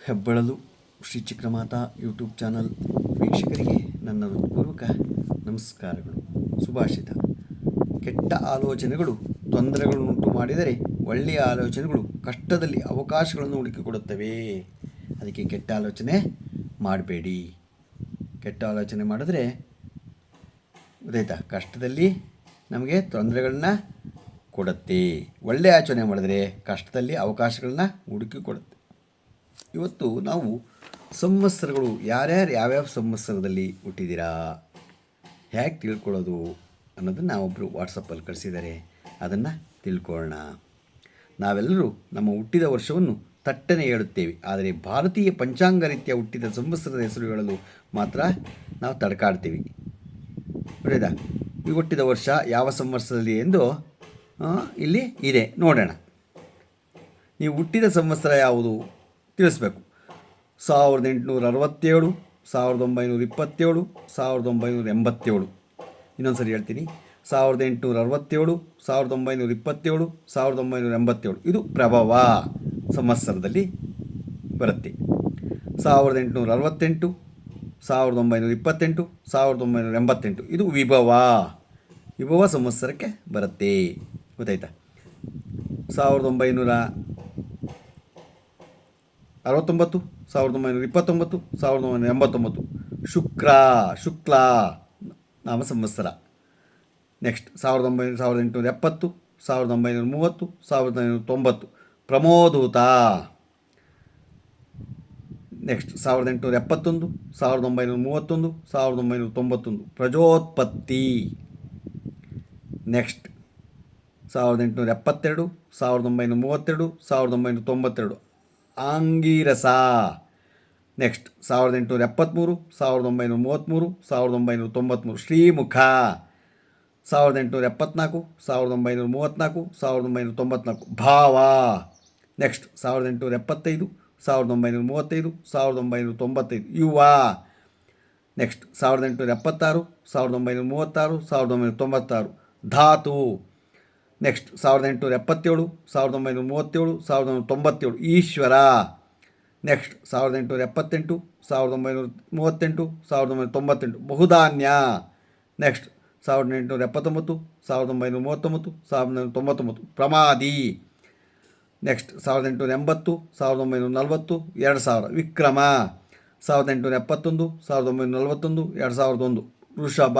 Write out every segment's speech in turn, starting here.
ಹೆಬ್ಬಳಲು Shri Chikkamata YouTube channel ವೀಕ್ಷಕರಿಗೆ ನನ್ನ ಹೃತ್ಪೂರ್ವಕ ನಮಸ್ಕಾರಗಳು. ಸುಭಾಷಿತ. ಕೆಟ್ಟ ಆಲೋಚನೆಗಳು ತೊಂದರೆಗಳನ್ನುಂಟು ಮಾಡಿದರೆ ಒಳ್ಳೆಯ ಆಲೋಚನೆಗಳು ಕಷ್ಟದಲ್ಲಿ ಅವಕಾಶಗಳನ್ನು ಹುಡುಕಿಕೊಡುತ್ತವೆ. ಅದಕ್ಕೆ ಕೆಟ್ಟ ಆಲೋಚನೆ ಮಾಡಬೇಡಿ. ಕೆಟ್ಟ ಆಲೋಚನೆ ಮಾಡಿದ್ರೆ ಗೊತ್ತಾಯ್ತಾ ಕಷ್ಟದಲ್ಲಿ ನಮಗೆ ತೊಂದರೆಗಳನ್ನ ಕೊಡುತ್ತೆ. ಒಳ್ಳೆಯ ಆಚರಣೆ ಮಾಡಿದರೆ ಕಷ್ಟದಲ್ಲಿ ಅವಕಾಶಗಳನ್ನ ಹುಡುಕಿ ಕೊಡುತ್ತೆ ಇವತ್ತು ನಾವು ಸಂವತ್ಸರಗಳು ಯಾರ್ಯಾರು ಯಾವ್ಯಾವ ಸಂವತ್ಸರದಲ್ಲಿ ಹುಟ್ಟಿದ್ದೀರಾ? ಹೇಗೆ ತಿಳ್ಕೊಳ್ಳೋದು ಅನ್ನೋದನ್ನು ಒಬ್ಬರು ವಾಟ್ಸಪ್ಪಲ್ಲಿ ಕಳಿಸಿದ್ದಾರೆ. ಅದನ್ನು ತಿಳ್ಕೊಳ್ಳೋಣ. ನಾವೆಲ್ಲರೂ ನಮ್ಮ ಹುಟ್ಟಿದ ವರ್ಷವನ್ನು ತಟ್ಟನೆ ಹೇಳುತ್ತೇವೆ. ಆದರೆ ಭಾರತೀಯ ಪಂಚಾಂಗ ರೀತಿಯ ಹುಟ್ಟಿದ ಸಂವತ್ಸರದ ಹೆಸರು ಹೇಳಲು ಮಾತ್ರ ನಾವು ತಡ್ಕಾಡ್ತೀವಿ. ಒಳ್ಳೆಯದಾ? ಈ ಹುಟ್ಟಿದ ವರ್ಷ ಯಾವ ಸಂವತ್ಸರದಲ್ಲಿ ಎಂದು ಇಲ್ಲಿ ಇದೆ. ನೋಡೋಣ. ನೀವು ಹುಟ್ಟಿದ ಸಂವತ್ಸರ ಯಾವುದು? ತಿಳಿಸ್ಬೇಕು. ಸಾವಿರದ ಎಂಟುನೂರ ಅರವತ್ತೇಳು, ಸಾವಿರದ ಒಂಬೈನೂರ ಇಪ್ಪತ್ತೇಳು, ಸಾವಿರದ ಒಂಬೈನೂರ ಎಂಬತ್ತೇಳು. ಇನ್ನೊಂದು ಸರಿ ಹೇಳ್ತೀನಿ. ಸಾವಿರದ ಎಂಟುನೂರ ಅರವತ್ತೇಳು, ಸಾವಿರದ ಒಂಬೈನೂರ ಇಪ್ಪತ್ತೇಳು, ಸಾವಿರದ ಒಂಬೈನೂರ ಎಂಬತ್ತೇಳು. ಇದು ಪ್ರಭವ ಸಂವತ್ಸರದಲ್ಲಿ ಬರುತ್ತೆ. ಸಾವಿರದ ಎಂಟುನೂರ ಅರವತ್ತೆಂಟು, ಸಾವಿರದ ಒಂಬೈನೂರ ಇಪ್ಪತ್ತೆಂಟು, ಸಾವಿರದ ಒಂಬೈನೂರ ಎಂಬತ್ತೆಂಟು. ಇದು ವಿಭವ. ವಿಭವ ಸಂವತ್ಸರಕ್ಕೆ ಬರುತ್ತೆ. ಗೊತ್ತಾಯ್ತಾ? ಸಾವಿರದ ಒಂಬೈನೂರ ಅರವತ್ತೊಂಬತ್ತು, ಸಾವಿರದ ಒಂಬೈನೂರ ಇಪ್ಪತ್ತೊಂಬತ್ತು, ಸಾವಿರದ ಒಂಬೈನೂರ ಎಂಬತ್ತೊಂಬತ್ತು. ಶುಕ್ರ, ಶುಕ್ಲ, ನಾಮ ಸಂವತ್ಸರ. ನೆಕ್ಸ್ಟ್ ಸಾವಿರದ ಒಂಬೈನೂರ, ಸಾವಿರದ ಎಂಟುನೂರ ಎಪ್ಪತ್ತು, ಸಾವಿರದ ಒಂಬೈನೂರ ಮೂವತ್ತು, ಸಾವಿರದ ಒಂಬೈನೂರ ತೊಂಬತ್ತು. ಪ್ರಮೋದೂತ. ನೆಕ್ಸ್ಟ್ ಸಾವಿರದ ಎಂಟುನೂರ ಎಪ್ಪತ್ತೊಂದು, ಸಾವಿರದ ಒಂಬೈನೂರ ಮೂವತ್ತೊಂದು, ಸಾವಿರದ ಒಂಬೈನೂರ ತೊಂಬತ್ತೊಂದು. ಪ್ರಜೋತ್ಪತ್ತಿ. ನೆಕ್ಸ್ಟ್ ಸಾವಿರದ ಎಂಟುನೂರ ಎಪ್ಪತ್ತೆರಡು, ಸಾವಿರದ ಒಂಬೈನೂರ ಮೂವತ್ತೆರಡು, ಸಾವಿರದ ಒಂಬೈನೂರ ತೊಂಬತ್ತೆರಡು. ಆಂಗೀರಸ ನೆಕ್ಸ್ಟ್ ಸಾವಿರದ ಎಂಟುನೂರ ಎಪ್ಪತ್ತ್ಮೂರು ಸಾವಿರದ ಒಂಬೈನೂರ ಮೂವತ್ತ್ಮೂರು ಸಾವಿರದ ಒಂಬೈನೂರ ತೊಂಬತ್ತ್ಮೂರು ಶ್ರೀಮುಖ. ಸಾವಿರದ ಎಂಟುನೂರ ಎಪ್ಪತ್ನಾಲ್ಕು, ಸಾವಿರದ ಒಂಬೈನೂರ ಮೂವತ್ತ್ನಾಲ್ಕು ಸಾವಿರದ ಒಂಬೈನೂರ ತೊಂಬತ್ನಾಲ್ಕು. ಭಾವ. ನೆಕ್ಸ್ಟ್ ಸಾವಿರದ ಎಂಟುನೂರ ಎಪ್ಪತ್ತೈದು, ಸಾವಿರದ ಒಂಬೈನೂರ ಮೂವತ್ತೈದು, ಸಾವಿರದ ಒಂಬೈನೂರ ತೊಂಬತ್ತೈದು. ಯುವ. ನೆಕ್ಸ್ಟ್ ಸಾವಿರದ ಎಂಟುನೂರ ಎಪ್ಪತ್ತಾರು, ಸಾವಿರದ ಒಂಬೈನೂರ ಮೂವತ್ತಾರು, ಸಾವಿರದ ಒಂಬೈನೂರ ತೊಂಬತ್ತಾರು. ಧಾತು. ನೆಕ್ಸ್ಟ್ ಸಾವಿರದ ಎಂಟುನೂರ ಎಪ್ಪತ್ತೇಳು, ಸಾವಿರದ ಒಂಬೈನೂರ ಮೂವತ್ತೇಳು, ಸಾವಿರದ ಒಂಬೈನೂರ ತೊಂಬತ್ತೇಳು. ಈಶ್ವರ! ನೆಕ್ಸ್ಟ್ ಸಾವಿರದ ಎಂಟುನೂರ ಎಪ್ಪತ್ತೆಂಟು, ಸಾವಿರದ ಒಂಬೈನೂರ ಮೂವತ್ತೆಂಟು, ಸಾವಿರದ ಒಂಬೈನೂರ ತೊಂಬತ್ತೆಂಟು. ಬಹುಧಾನ್ಯ! ನೆಕ್ಸ್ಟ್ ಸಾವಿರದ ಎಂಟುನೂರ ಎಪ್ಪತ್ತೊಂಬತ್ತು, ಸಾವಿರದ ಒಂಬೈನೂರ ಮೂವತ್ತೊಂಬತ್ತು, ಸಾವಿರದ ಒಂಬೈನೂರ ತೊಂಬತ್ತೊಂಬತ್ತು. ಪ್ರಮಾದಿ! ನೆಕ್ಸ್ಟ್ ಸಾವಿರದ ಎಂಟುನೂರ ಎಂಬತ್ತು, ಸಾವಿರದ ಒಂಬೈನೂರ ನಲವತ್ತು, ಎರಡು ಸಾವಿರ. ವಿಕ್ರಮ! ಸಾವಿರದ ಎಂಟುನೂರ ಎಪ್ಪತ್ತೊಂದು, ಸಾವಿರದ ಒಂಬೈನೂರ ನಲವತ್ತೊಂದು, ಎರಡು ಸಾವಿರದ ಒಂದು. ವೃಷಭ!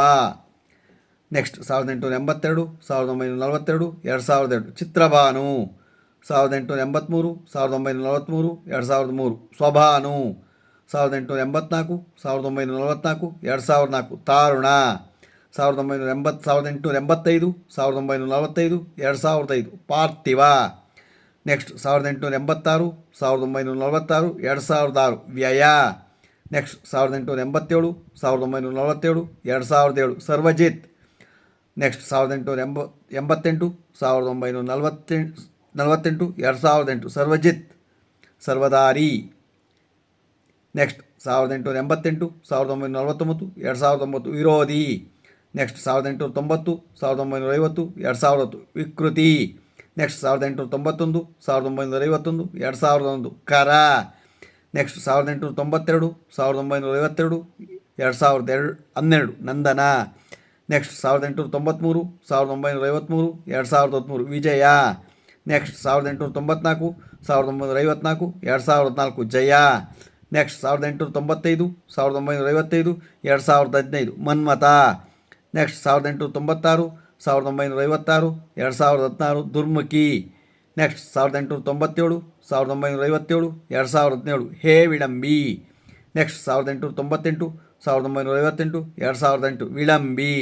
ನೆಕ್ಸ್ಟ್ ಸಾವಿರದ ಎಂಟುನೂರ ಎಂಬತ್ತೆರಡು ಸಾವಿರದ ಒಂಬೈನೂರ ನಲವತ್ತೆರಡು ಎರಡು ಸಾವಿರದ ಎರಡು ಚಿತ್ರಭಾನು ಸಾವಿರದ ಎಂಟುನೂರ ಎಂಬತ್ತ್ಮೂರು ಸಾವಿರದ ಒಂಬೈನೂರ ನಲವತ್ತ್ಮೂರು ಎರಡು ಸಾವಿರದ ಮೂರು ಸ್ವಭಾನು ಸಾವಿರದ ಎಂಟುನೂರ ಎಂಬತ್ನಾಲ್ಕು ಸಾವಿರದ ಒಂಬೈನೂರ ನಲವತ್ತ್ನಾಲ್ಕು ಎರಡು ಸಾವಿರದ ನಾಲ್ಕು ತಾರುಣ ಸಾವಿರದ ಒಂಬೈನೂರ ಎಂಬತ್ತು ಸಾವಿರದ ಎಂಟುನೂರ ಎಂಬತ್ತೈದು ಸಾವಿರದ ಒಂಬೈನೂರ ನಲವತ್ತೈದು ಎರಡು ಸಾವಿರದ ಐದು ಪಾರ್ಥಿವ ನೆಕ್ಸ್ಟ್ ಸಾವಿರದ ಎಂಟುನೂರ ಎಂಬತ್ತಾರು ಸಾವಿರದ ಒಂಬೈನೂರ ನಲವತ್ತಾರು ಎರಡು ಸಾವಿರದ ಆರು ವ್ಯಯ ನೆಕ್ಸ್ಟ್ ಸಾವಿರದ ಎಂಟುನೂರ ಎಂಬತ್ತೇಳು ಸಾವಿರದ ಒಂಬೈನೂರ ನಲವತ್ತೇಳು ಎರಡು ಸಾವಿರದ ಏಳು ಸರ್ವಜಿತ್ ನೆಕ್ಸ್ಟ್ ಸಾವಿರದ ಎಂಟುನೂರ ಎಂಬ, ಎಂಬತ್ತೆಂಟು, ಸಾವಿರದ ಒಂಬೈನೂರ ನಲವತ್ತೆಂಟು ನಲವತ್ತೆಂಟು, ಎರಡು ಸಾವಿರದ ಎಂಟು, ಸರ್ವಜಿತ್, ಸರ್ವದಾರಿ. ನೆಕ್ಸ್ಟ್ ಸಾವಿರದ ಎಂಟುನೂರ ಎಂಬತ್ತೆಂಟು, ಸಾವಿರದ ಒಂಬೈನೂರ ನಲವತ್ತೊಂಬತ್ತು, ಎರಡು ಸಾವಿರದ ಒಂಬತ್ತು, ವಿರೋಧಿ. ನೆಕ್ಸ್ಟ್ ಸಾವಿರದ ಎಂಟುನೂರ ತೊಂಬತ್ತು, ಸಾವಿರದ ಒಂಬೈನೂರ ಐವತ್ತು, ಎರಡು ಸಾವಿರದ ಹತ್ತು, ವಿಕೃತಿ. ನೆಕ್ಸ್ಟ್ ಸಾವಿರದ ಎಂಟುನೂರ ತೊಂಬತ್ತೊಂದು, ಸಾವಿರದ ಒಂಬೈನೂರ ಐವತ್ತೊಂದು, ಎರಡು ಸಾವಿರದ ಒಂದು, ಕರ. ನೆಕ್ಸ್ಟ್ ಸಾವಿರದ ಎಂಟುನೂರ ತೊಂಬತ್ತೆರಡು, ಸಾವಿರದ ಒಂಬೈನೂರ ಐವತ್ತೆರಡು, ಎರಡು ಸಾವಿರದ ಎರಡು, ಹನ್ನೆರಡು, ನಂದನ. ನೆಕ್ಸ್ಟ್ ಸಾವಿರದ ಎಂಟುನೂರ ತೊಂಬತ್ತ್ಮೂರು ಸಾವಿರದ ಒಂಬೈನೂರ ಐವತ್ತ್ಮೂರು ಎರಡು ಸಾವಿರದ ಹದಿಮೂರು. ವಿಜಯ. ನೆಕ್ಸ್ಟ್ ಸಾವಿರದ ಎಂಟುನೂರ ತೊಂಬತ್ನಾಲ್ಕು, ಸಾವಿರದ ಒಂಬೈನೂರ ಐವತ್ನಾಲ್ಕು, ಎರಡು ಸಾವಿರದ ನಾಲ್ಕು ಜಯ. ನೆಕ್ಸ್ಟ್ ಸಾವಿರದ ಎಂಟುನೂರ ತೊಂಬತ್ತೈದು, ಸಾವಿರದ ಒಂಬೈನೂರ ಐವತ್ತೈದು, ಎರಡು ಸಾವಿರದ ಹದಿನೈದು. ಮನ್ಮಥ. ನೆಕ್ಸ್ಟ್ ಸಾವಿರದ ಎಂಟುನೂರ ತೊಂಬತ್ತಾರು, ಸಾವಿರದ ಒಂಬೈನೂರ ಐವತ್ತಾರು, ಎರಡು ಸಾವಿರದ ಹದಿನಾರು. ದುರ್ಮುಖಿ. ನೆಕ್ಸ್ಟ್ ಸಾವಿರದ ಎಂಟುನೂರ ತೊಂಬತ್ತೇಳು, ಸಾವಿರದ ಒಂಬೈನೂರ ಐವತ್ತೇಳು, ಎರಡು ಸಾವಿರದ ಹದಿನೇಳು. ಹೇ ವಿಡಂಬಿ ನೆಕ್ಸ್ಟ್ ಸಾವಿರದ ಎಂಟುನೂರ ತೊಂಬತ್ತೆಂಟು ಸಾವಿರದ ಒಂಬೈನೂರ ಐವತ್ತೆಂಟು ಎರಡು ಸಾವಿರದ ಎಂಟು ವಿಳಂಬಿ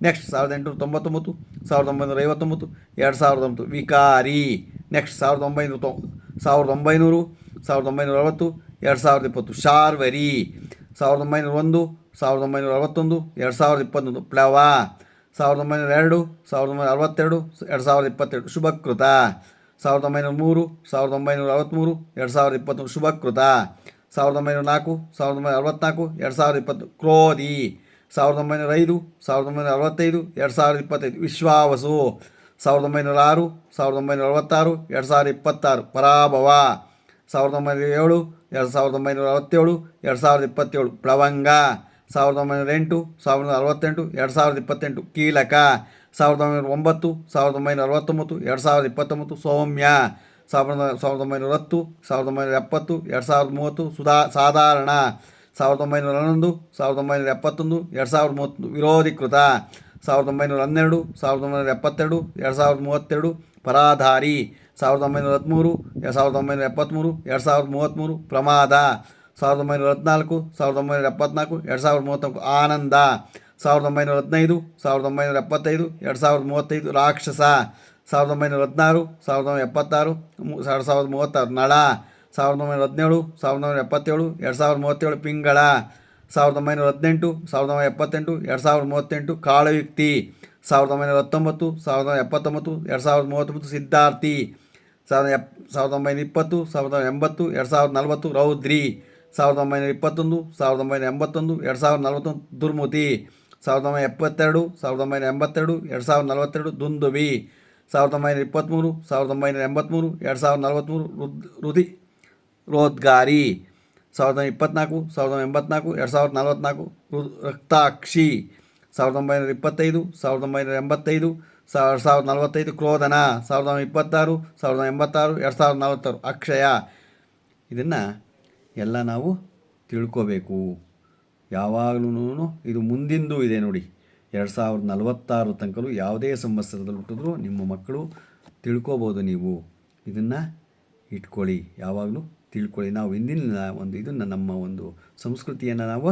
ನೆಕ್ಸ್ಟ್ ಸಾವಿರದ ಎಂಟುನೂರ ತೊಂಬತ್ತೊಂಬತ್ತು ಸಾವಿರದ ಒಂಬೈನೂರ ಐವತ್ತೊಂಬತ್ತು ಎರಡು ಸಾವಿರದ ಒಂಬತ್ತು ವಿಕಾರಿ ನೆಕ್ಸ್ಟ್ ಸಾವಿರದ ಒಂಬೈನೂರ ತೊ ಸಾವಿರದ ಒಂಬೈನೂರು ಸಾವಿರದ ಒಂಬೈನೂರ ಅರವತ್ತು ಎರಡು ಸಾವಿರದ ಇಪ್ಪತ್ತು ಶಾರ್ವರಿ ಸಾವಿರದ ಒಂಬೈನೂರ ಒಂದು ಸಾವಿರದ ಒಂಬೈನೂರ ಅರವತ್ತೊಂದು ಎರಡು ಸಾವಿರದ ಇಪ್ಪತ್ತೊಂದು ಪ್ಲವ ಸಾವಿರದ ಒಂಬೈನೂರ ಎರಡು ಸಾವಿರದ ಒಂಬೈನೂರ ಅರವತ್ತೆರಡು ಎರಡು ಸಾವಿರದ ಇಪ್ಪತ್ತೆರಡು ಶುಭಕೃತ ಸಾವಿರದ ಒಂಬೈನೂರ ಮೂರು ಸಾವಿರದ ಒಂಬೈನೂರ ಅರವತ್ತ್ಮೂರು ಎರಡು ಸಾವಿರದ ಇಪ್ಪತ್ತೊಂದು ಶುಭಕೃತ ಸಾವಿರದ ಒಂಬೈನೂರ ನಾಲ್ಕು ಸಾವಿರದ ಒಂಬೈನೂರ ಅರವತ್ತ್ನಾಲ್ಕು ಎರಡು ಸಾವಿರದ ಇಪ್ಪತ್ತು ಕ್ರೋಧಿ ಸಾವಿರದ ಒಂಬೈನೂರ ಐದು ಸಾವಿರದ ಒಂಬೈನೂರ ಅರವತ್ತೈದು ಎರಡು ಸಾವಿರದ ಇಪ್ಪತ್ತೈದು ವಿಶ್ವಾವಸು ಸಾವಿರದ ಒಂಬೈನೂರ ಆರು ಸಾವಿರದ ಒಂಬೈನೂರ ಅರವತ್ತಾರು ಎರಡು ಸಾವಿರದ ಇಪ್ಪತ್ತಾರು ಪರಾಭವ ಸಾವಿರದ ಒಂಬೈನೂರ ಏಳು ಎರಡು ಸಾವಿರದ ಒಂಬೈನೂರ ಅರವತ್ತೇಳು ಎರಡು ಸಾವಿರದ ಇಪ್ಪತ್ತೇಳು ಪ್ಲವಂಗ ಸಾವಿರದ ಒಂಬೈನೂರ ಎಂಟು ಸಾವಿರದ ಅರವತ್ತೆಂಟು ಎರಡು ಸಾವಿರದ ಇಪ್ಪತ್ತೆಂಟು ಕೀಲಕ ಸಾವಿರದ ಒಂಬೈನೂರ ಒಂಬತ್ತು ಸಾವಿರದ ಒಂಬೈನೂರ ಅರವತ್ತೊಂಬತ್ತು ಎರಡು ಸಾವಿರದ ಇಪ್ಪತ್ತೊಂಬತ್ತು ಸೌಮ್ಯ ಸಾವಿರದ ಸಾವಿರದ ಒಂಬೈನೂರ ಹತ್ತು ಸಾವಿರದ ಒಂಬೈನೂರ ಎಪ್ಪತ್ತು ಎರಡು ಸಾವಿರದ ಮೂವತ್ತು ಸುಧಾ ಸಾಧಾರಣ ಸಾವಿರದ ಒಂಬೈನೂರ ಹನ್ನೊಂದು ಸಾವಿರದ ಒಂಬೈನೂರ ಎಪ್ಪತ್ತೊಂದು ಎರಡು ಸಾವಿರದ ಮೂವತ್ತು ವಿರೋಧೀಕೃತ ಸಾವಿರದ ಒಂಬೈನೂರ ಹನ್ನೆರಡು ಸಾವಿರದ ಒಂಬೈನೂರ ಎಪ್ಪತ್ತೆರಡು ಎರಡು ಸಾವಿರದ ಮೂವತ್ತೆರಡು ಪರಾಧಾರಿ ಸಾವಿರದ ಒಂಬೈನೂರ ಹದಿಮೂರು ಎರಡು ಸಾವಿರದ ಒಂಬೈನೂರ ಎಪ್ಪತ್ತ್ಮೂರು ಎರಡು ಸಾವಿರದ ಮೂವತ್ತ್ಮೂರು ಪ್ರಮಾದ ಸಾವಿರದ ಒಂಬೈನೂರ ಹದಿನಾಲ್ಕು ಸಾವಿರದ ಒಂಬೈನೂರ ಎಪ್ಪತ್ನಾಲ್ಕು ಎರಡು ಸಾವಿರದ ಮೂವತ್ತ್ನಾಲ್ಕು ಆನಂದ ಸಾವಿರದ ಒಂಬೈನೂರ ಹದಿನೈದು ಸಾವಿರದ ಒಂಬೈನೂರ ಎಪ್ಪತ್ತೈದು ಎರಡು ಸಾವಿರದ ಮೂವತ್ತೈದು ರಾಕ್ಷಸ ಸಾವಿರದ ಒಂಬೈನೂರ ಹದಿನಾರು ಸಾವಿರದ ಒಂಬೈನೂರ ಎಪ್ಪತ್ತಾರು ಮು- ಎರಡು ಸಾವಿರದ ಮೂವತ್ತಾರು ನಳ ಸಾವಿರದ ಒಂಬೈನೂರ ಹದಿನೇಳು ಸಾವಿರದ ಒಂಬೈನೂರ ಎಪ್ಪತ್ತೇಳು ಎರಡು ಸಾವಿರದ ಮೂವತ್ತೇಳು ಪಿಂಗಳ ಸಾವಿರದ ಒಂಬೈನೂರ ಹದಿನೆಂಟು ಸಾವಿರದ ಒಂಬೈನೂರ ಎಪ್ಪತ್ತೆಂಟು ಎರಡು ಸಾವಿರದ ಮೂವತ್ತೆಂಟು ಕಾಳಯುಕ್ತಿ ಸಾವಿರದ ಒಂಬೈನೂರ ಹತ್ತೊಂಬತ್ತು ಸಾವಿರದ ಒಂಬೈನೂರ ಎಪ್ಪತ್ತೊಂಬತ್ತು ಎರಡು ಸಾವಿರದ ಮೂವತ್ತೊಂಬತ್ತು ಸಿದ್ಧಾರ್ಥಿ ಸಾವಿರದ ಎಪ್ ಸಾವಿರದ ಒಂಬೈನೂರ ಇಪ್ಪತ್ತು ಸಾವಿರದ ಒಂಬೈನೂರ ಎಂಬತ್ತು ಎರಡು ಸಾವಿರದ ನಲವತ್ತು ರೌದ್ರಿ ಸಾವಿರದ ಒಂಬೈನೂರ ಇಪ್ಪತ್ತೊಂದು ಸಾವಿರದ ಒಂಬೈನೂರ ಎಂಬತ್ತೊಂದು ಎರಡು ಸಾವಿರದ ನಲವತ್ತೊಂದು ದುರ್ಮತಿ ಸಾವಿರದ ಒಂಬೈನೂರ ಎಪ್ಪತ್ತೆರಡು ಸಾವಿರದ ಒಂಬೈನೂರ ಎಂಬತ್ತೆರಡು ಎರಡು ಸಾವಿರದ ನಲವತ್ತೆರಡು ದುಂದುಬಿ ಸಾವಿರದ ಒಂಬೈನೂರ ಇಪ್ಪತ್ತ್ಮೂರು ಸಾವಿರದ ಒಂಬೈನೂರ ಎಂಬತ್ತ್ಮೂರು ಎರಡು ಸಾವಿರದ ನಲವತ್ತ್ಮೂರು ರುದ್, ರುದಿ, ರೋದ್ಗಾರಿ. ಸಾವಿರದ ಒಂಬೈನೂರ ಇಪ್ಪತ್ನಾಲ್ಕು, ಸಾವಿರದ ಎಂಬತ್ನಾಲ್ಕು, ಎರಡು ಸಾವಿರದ ನಲವತ್ತ್ನಾಲ್ಕು ರಕ್ತಾಕ್ಷಿ. ಸಾವಿರದ ಒಂಬೈನೂರ ಇಪ್ಪತ್ತೈದು, ಸಾವಿರದ ಒಂಬೈನೂರ ಎಂಬತ್ತೈದು ಸಾವಿರದ ಸಾವಿರದ ನಲವತ್ತೈದು, ಕ್ರೋಧನ. ಸಾವಿರದ ಇಪ್ಪತ್ತಾರು, ಸಾವಿರದ ಎಂಬತ್ತಾರು, ಎರಡು ಸಾವಿರದ ನಲವತ್ತಾರು ಅಕ್ಷಯ. ಇದನ್ನು ಎಲ್ಲ ನಾವು ತಿಳ್ಕೋಬೇಕು. ಯಾವಾಗಲೂ ಇದು ಮುಂದಿಂದು ಇದೆ ನೋಡಿ. ಎರಡು ಸಾವಿರದ ನಲವತ್ತಾರು ತನಕಲ್ಲೂ ಯಾವುದೇ ಸಂವತ್ಸರದಲ್ಲಿ ಹುಟ್ಟಿದ್ರು ನಿಮ್ಮ ಮಕ್ಕಳು ತಿಳ್ಕೊಬೋದು ನೀವು. ಇದನ್ನು ಇಟ್ಕೊಳ್ಳಿ. ಯಾವಾಗಲೂ ತಿಳ್ಕೊಳ್ಳಿ. ನಾವು ಹಿಂದಿನ ಒಂದು ಇದನ್ನು, ನಮ್ಮ ಒಂದು ಸಂಸ್ಕೃತಿಯನ್ನು ನಾವು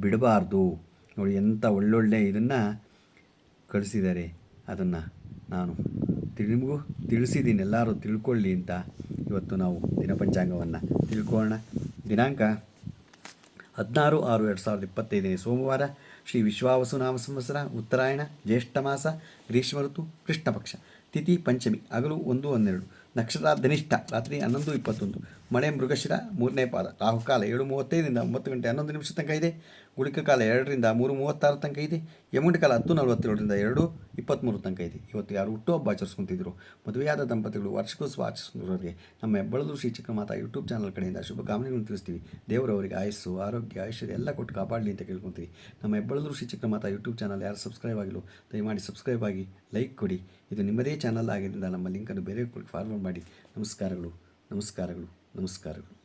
ಬಿಡಬಾರ್ದು. ನೋಡಿ ಎಂಥ ಒಳ್ಳೊಳ್ಳೆ ಇದನ್ನು ಕಳಿಸಿದ್ದಾರೆ. ಅದನ್ನು ನಾನು ನಿಮಗೂ ತಿಳಿಸಿದ್ದೀನಿ ಎಲ್ಲರೂ ತಿಳ್ಕೊಳ್ಳಿ ಅಂತ ಇವತ್ತು ನಾವು ದಿನಪಂಚಾಂಗವನ್ನು ತಿಳ್ಕೊಳ್ಳೋಣ. ದಿನಾಂಕ ಹದಿನಾರು ಆರು ಎರಡು ಸಾವಿರದ ಇಪ್ಪತ್ತೈದನೇ ಸೋಮವಾರ ಶ್ರೀ ವಿಶ್ವಾವಸು ನಾಮ ಸಂವತ್ಸರ, ಉತ್ತರಾಯಣ, ಜ್ಯೇಷ್ಠ ಮಾಸ, ಗ್ರೀಷ್ಮ ಋತು, ಕೃಷ್ಣ ಪಕ್ಷ, ತಿಥಿ ಪಂಚಮಿ, ಹಗಲು ಒಂದು ಹನ್ನೆರಡು, ನಕ್ಷತ್ರ ಧನಿಷ್ಠ, ರಾತ್ರಿ ಹನ್ನೊಂದು ಇಪ್ಪತ್ತೊಂದು ಮಳೆ ಮೃಗಶಿರ, ಮೂರನೇ ಪಾದ. ರಾಹುಕಾಲ ಏಳು ಮೂವತ್ತೈದರಿಂದ ಒಂಬತ್ತು ಗಂಟೆ ಹನ್ನೊಂದು ನಿಮಿಷ ತನಕ ಇದೆ. ಗುಳಿಕ ಕಾಲ ಎರಡರಿಂದ ಮೂರು ಮೂವತ್ತಾರು ತನಕ ಇದೆ. ಯಮುಂಡ ಕಾಲ ಹತ್ತು ನಲವತ್ತೇಳರಿಂದ ಎರಡು ಇಪ್ಪತ್ತ್ಮೂರು ತನಕ ಇದೆ. ಇವತ್ತು ಯಾರು ಹುಟ್ಟುಹಬ್ಬ ಆಚರಿಸ್ಕೊಂತಿದ್ರು? ಮದುವೆಯಾದ ದಂಪತಿಗಳು ವಾರ್ಷಿಕೋತ್ಸವ ಆಚರಿಸಿದವರಿಗೆ ನಮ್ಮ ಹೆಬ್ಬಳದು ಶ್ರೀ ಚಿಕ್ಕಮಾತಾ ಯೂಟ್ಯೂಬ್ ಚಾನಲ್ ಕಡೆಯಿಂದ ಶುಭಕಾಮನೆಗಳನ್ನು ತಿಳಿಸ್ತೀವಿ. ದೇವರವರಿಗೆ ಆಯಸ್ಸು, ಆರೋಗ್ಯ, ಐಶ್ವರ್ಯ ಎಲ್ಲ ಕೊಟ್ಟು ಕಾಪಾಡಲಿ ಅಂತ ಕೇಳ್ಕೊತೀವಿ. ನಮ್ಮ ಹೆಬ್ಬಳದು ಶ್ರೀ ಚಿಕ್ಕಮಾತಾ ಯೂಟ್ಯೂಬ್ ಚಾನಲ್ ಯಾರು ಸಬ್ಸ್ಕ್ರೈಬ್ ಆಗಿಲ್ಲ, ದಯಮಾಡಿ ಸಬ್ಸ್ಕ್ರೈಬ್ ಆಗಿ, ಲೈಕ್ ಕೊಡಿ. ಇದು ನಿಮ್ಮದೇ ಚಾನಲ್ ಆಗಿದ್ದರಿಂದ ನಮ್ಮ ಲಿಂಕನ್ನು ಬೇರೆ ಫಾರ್ವರ್ಡ್ ಮಾಡಿ. ನಮಸ್ಕಾರಗಳು ನಮಸ್ಕಾರಗಳು. ನಮಸ್ಕಾರಗಳು